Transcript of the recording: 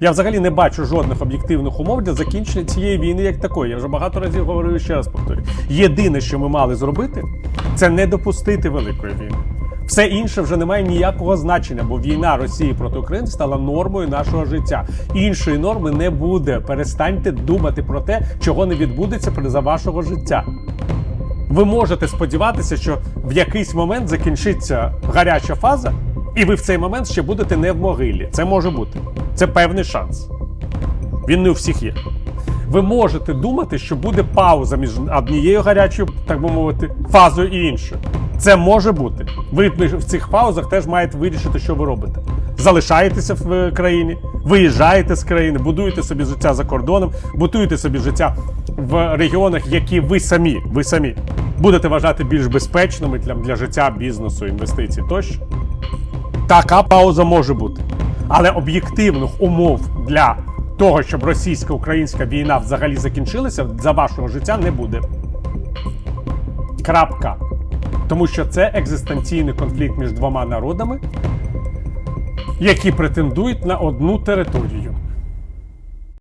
Я взагалі не бачу жодних об'єктивних умов для закінчення цієї війни як такої. Я вже багато разів говорив ще раз повторюю. Єдине, що ми мали зробити, це не допустити великої війни. Все інше вже не має ніякого значення, бо війна Росії проти України стала нормою нашого життя. Іншої норми не буде. Перестаньте думати про те, чого не відбудеться за вашого життя. Ви можете сподіватися, що в якийсь момент закінчиться гаряча фаза, і ви в цей момент ще будете не в могилі. Це може бути. Це певний шанс. Він не у всіх є. Ви можете думати, що буде пауза між однією гарячою, так би мовити, фазою і іншою. Це може бути. Ви в цих паузах теж маєте вирішити, що ви робите. Залишаєтеся в е, країні, виїжджаєте з країни, будуєте собі життя за кордоном, будуєте собі життя в регіонах, які ви самі, ви самі будете вважати більш безпечними для, для життя, бізнесу, інвестицій тощо. Така пауза може бути. Але об'єктивних умов для того, щоб російсько-українська війна взагалі закінчилася, за вашого життя не буде. Крапка. Тому що це екзистенційний конфлікт між двома народами, які претендують на одну територію.